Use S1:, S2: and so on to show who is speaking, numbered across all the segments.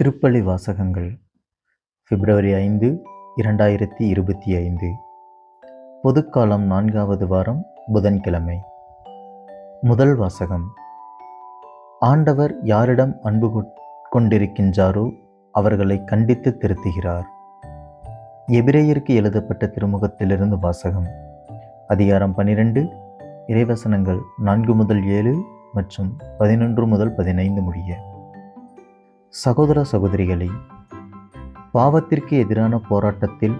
S1: திருப்பள்ளி வாசகங்கள் பிப்ரவரி ஐந்து இரண்டாயிரத்தி இருபத்தி ஐந்து. பொதுக்காலம் நான்காவது வாரம் புதன்கிழமை. முதல் வாசகம். ஆண்டவர் யாரிடம் அன்பு கொண்டிருக்கின்றாரோ அவர்களை கண்டித்து திருத்துகிறார். எபிரேயருக்கு எழுதப்பட்ட திருமுகத்திலிருந்து வாசகம். அதிகாரம் பனிரெண்டு இறைவசனங்கள் நான்கு முதல் ஏழு மற்றும் பதினொன்று முதல் பதினைந்து முடிய. சகோதர சகோதரிகளே பாவத்திற்கு எதிரான போராட்டத்தில்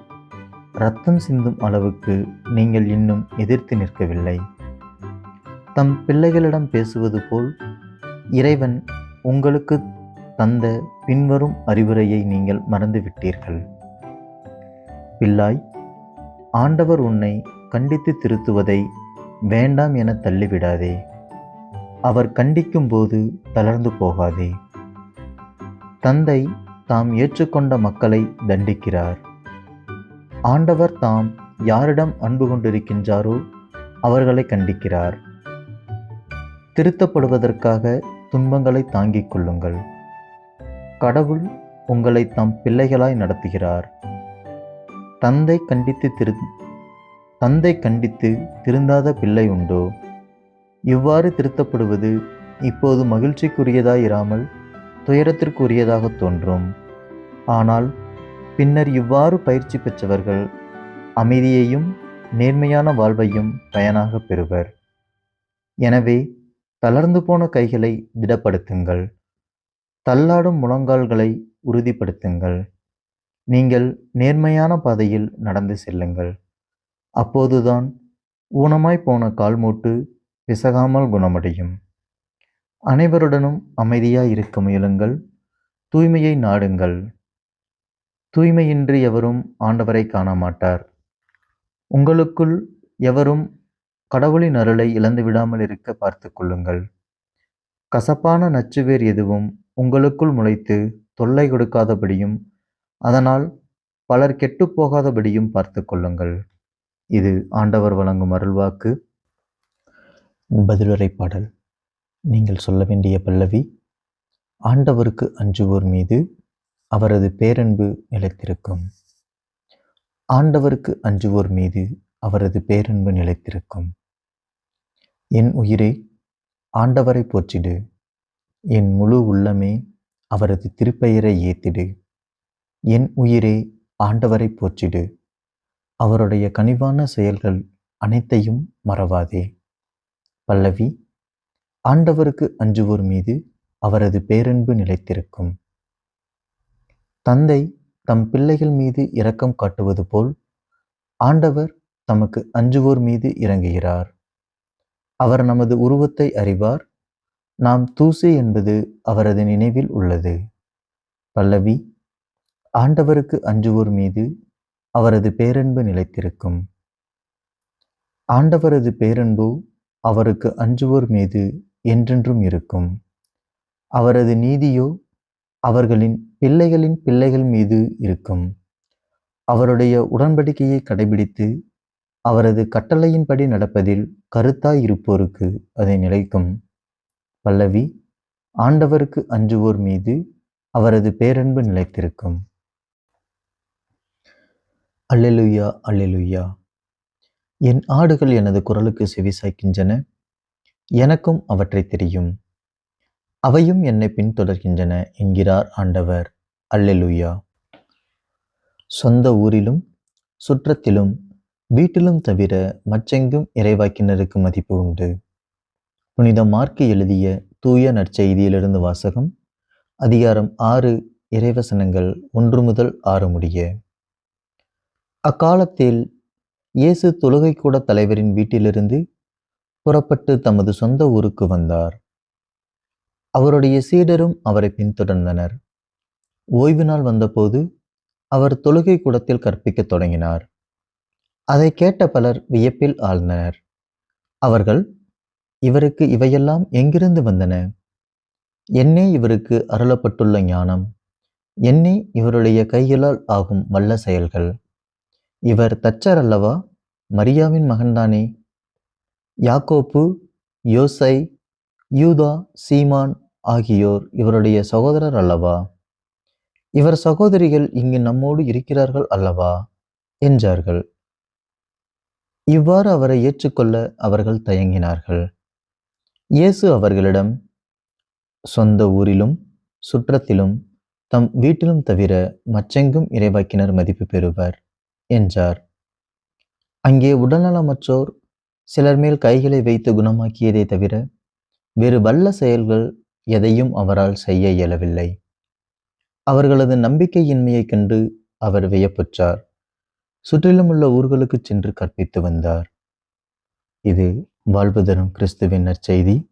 S1: ரத்தம் சிந்தும் அளவுக்கு நீங்கள் இன்னும் எதிர்த்து நிற்கவில்லை. தம் பிள்ளைகளிடம் பேசுவது போல் இறைவன் உங்களுக்கு தந்த பின்வரும் அறிவுரையை நீங்கள் மறந்துவிட்டீர்கள். பிள்ளாய் ஆண்டவர் உன்னை கண்டித்து திருத்துவதை வேண்டாம் என தள்ளிவிடாதே. அவர் கண்டிக்கும்போது தளர்ந்து போகாதே. தந்தை தாம் ஏற்றுக்கொண்ட மக்களை தண்டிக்கிறார். ஆண்டவர் தாம் யாரிடம் அன்பு கொண்டிருக்கின்றாரோ அவர்களை கண்டிக்கிறார். திருத்தப்படுவதற்காக துன்பங்களை தாங்கிக் கொள்ளுங்கள். கடவுள் உங்களை தம் பிள்ளைகளாய் நடத்துகிறார். தந்தை கண்டித்து திரு தந்தை கண்டித்து திருந்தாத பிள்ளை உண்டோ? இவ்வாறு திருத்தப்படுவது இப்போது மகிழ்ச்சிக்குரியதாயிராமல் துயரத்திற்குரியதாக தோன்றும். ஆனால் பின்னர் இவ்வாறு பயிற்சி பெற்றவர்கள் அமைதியையும் நேர்மையான வாழ்வையும் பயனாக பெறுவர். எனவே தளர்ந்து போன கைகளை திடப்படுத்துங்கள். தள்ளாடும் முழங்கால்களை உறுதிப்படுத்துங்கள். நீங்கள் நேர்மையான பாதையில் நடந்து செல்லுங்கள். அப்போதுதான் ஊனமாய் போன கால்மூட்டு பிசகாமல் குணமடையும். அனைவருடனும் அமைதியாய் இருக்க முயலுங்கள். தூய்மையை நாடுங்கள். தூய்மையின்றி எவரும் ஆண்டவரை காண மாட்டார் உங்களுக்குள் எவரும் கடவுளின் அருளை இழந்து விடாமல் இருக்க பார்த்து கொள்ளுங்கள். கசப்பான நச்சுவேர் எதுவும் உங்களுக்குள் முளைத்து தொல்லை கொடுக்காதபடியும் அதனால் பலர் கெட்டுப் போகாதபடியும் பார்த்து கொள்ளுங்கள். இது ஆண்டவர் வழங்கும் அருள்வாக்கு. பதிலுரை பாடல். நீங்கள் சொல்ல வேண்டிய பல்லவி ஆண்டவருக்கு அஞ்சுவோர் மீது அவரது பேரன்பு நிலைத்திருக்கும். ஆண்டவருக்கு அஞ்சுவோர் மீது அவரது பேரன்பு நிலைத்திருக்கும். என் உயிரே ஆண்டவரை போற்றிடு. என் முழு உள்ளமே அவரது திருப்பெயரை ஏத்திடு. என் உயிரே ஆண்டவரை போற்றிடு. அவருடைய கனிவான செயல்கள் அனைத்தையும் மறவாதே. பல்லவி ஆண்டவருக்கு அஞ்சுவோர் மீது அவரது பேரன்பு நிலைத்திருக்கும். தந்தை தம் பிள்ளைகள் மீது இரக்கம் காட்டுவது போல் ஆண்டவர் தமக்கு அஞ்சுவோர் மீது இறங்குகிறார். அவர் நமது உருவத்தை அறிவார். நாம் தூசு என்பது அவரது நினைவில் உள்ளது. பல்லவி ஆண்டவருக்கு அஞ்சுவோர் மீது அவரது பேரன்பு நிலைத்திருக்கும். ஆண்டவரது பேரன்பு அவருக்கு அஞ்சுவோர் மீது என்றென்றும் இருக்கும். அவரது நீதியோ அவர்களின் பிள்ளைகளின் பிள்ளைகள் மீது இருக்கும். அவருடைய உடன்படிக்கையை கடைபிடித்து அவரது கட்டளையின்படி நடப்பதில் கருத்தாய் இருப்போருக்கு அதை நிலைக்கும். பல்லவி ஆண்டவருக்கு அஞ்சுவோர் மீது அவரது பேரன்பு நிலைத்திருக்கும். Alleluia alleluia. என் ஆடுகள் எனது குரலுக்கு செவிசாய்க்கின்றன. எனக்கும் அவற்றை தெரியும். அவையும் என்னை பின்தொடர்கின்றன என்கிறார் ஆண்டவர். அல்லெலுயா. சொந்த ஊரிலும் சுற்றத்திலும் வீட்டிலும் தவிர மற்றெங்கும் இறைவாக்கினருக்கு மதிப்பு உண்டு. புனித மார்க்கு எழுதிய தூய நற்செய்தியிலிருந்து வாசகம் அதிகாரம் ஆறு இறைவசனங்கள் ஒன்று முதல் ஆறு முடிய. அக்காலத்தில் இயேசு தொழுகைக்கூட தலைவரின் வீட்டிலிருந்து புறப்பட்டு தமது சொந்த ஊருக்கு வந்தார். அவருடைய சீடரும் அவரை பின்தொடர்ந்தனர். ஓய்வு நாள் வந்தபோது அவர் தொழுகை கூடத்தில் கற்பிக்கத் தொடங்கினார். அதை கேட்ட பலர் வியப்பில் ஆழ்ந்தனர். அவர்கள் இவருக்கு இவையெல்லாம் எங்கிருந்து வந்தன? என்னே இவருக்கு அருளப்பட்டுள்ள ஞானம்? என்னே இவருடைய கைகளால் ஆகும் வல்ல செயல்கள்? இவர் தச்சர் அல்லவா? மரியாவின் மகன்தானே? யாக்கோப்பு யோசை யூதா சீமான் ஆகியோர் இவருடைய சகோதரர் அல்லவா? இவர் சகோதரிகள் இங்கு நம்மோடு இருக்கிறார்கள் அல்லவா? என்றார்கள். இவ்வாறு அவரை ஏற்றுக்கொள்ள அவர்கள் தயங்கினார்கள். இயேசு அவர்களிடம் சொந்த ஊரிலும் சுற்றத்திலும் தம் வீட்டிலும் தவிர மற்றெங்கும் இறைவாக்கினர் மதிப்பு பெறுவர் என்றார். அங்கே உடல்நலமற்றோர் சிலர் மேல் கைகளை வைத்து குணமாக்கியதை தவிர வேறு வல்ல செயல்கள் எதையும் அவரால் செய்ய இயலவில்லை. அவர்களது நம்பிக்கையின்மையைக் கண்டு அவர் வியப்புற்றார். சுற்றிலும் உள்ள ஊர்களுக்கு சென்று கற்பித்து வந்தார். இது வாழ்வு தரும் கிறிஸ்துவின் நற்செய்தி.